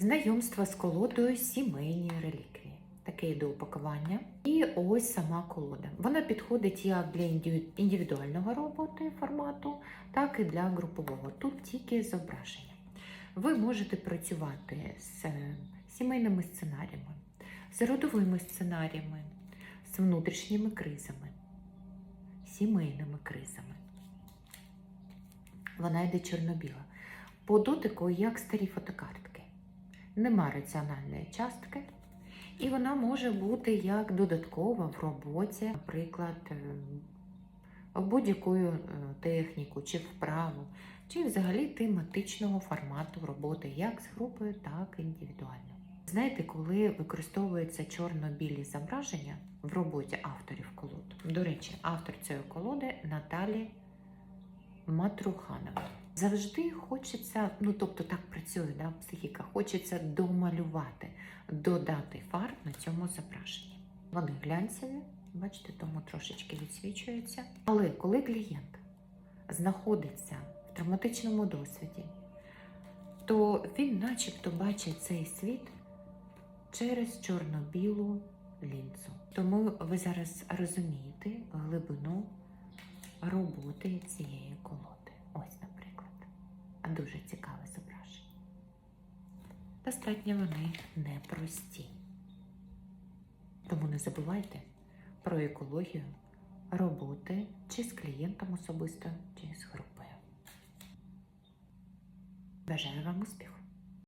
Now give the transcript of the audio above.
Знайомство з колодою сімейні реліквії. Таке йде упакування. І ось сама колода. Вона підходить як для індивідуального роботи формату, так і для групового. Тут тільки зображення. Ви можете працювати з е, сімейними сценаріями, з родовими сценаріями, з внутрішніми кризами, сімейними кризами. Вона йде чорно-біла. По дотику, як старі фотокартки. Нема раціональної частки, і вона може бути як додаткова в роботі, наприклад, е, будь-яку е, техніку чи вправу, чи взагалі тематичного формату роботи, як з групою, так і індивідуально. Знаєте, коли використовуються чорно-білі зображення в роботі авторів колод. До речі, автор цієї колоди Наталі Матруханова. Завжди хочеться, ну тобто так працює да, психіка, хочеться домалювати, додати фарб на цьому зображенні. Вони глянцеві, бачите, тому трошечки відсвічуються. Але коли клієнт знаходиться в травматичному досвіді, то він начебто бачить цей світ через чорно-білу лінзу. Тому ви зараз розумієте глибину роботи цієї колоди. Ось, наприклад, дуже цікаве зображення. Достатньо вони непрості. Тому не забувайте про екологію роботи чи з клієнтом особисто, чи з групою. Бажаю вам успіху!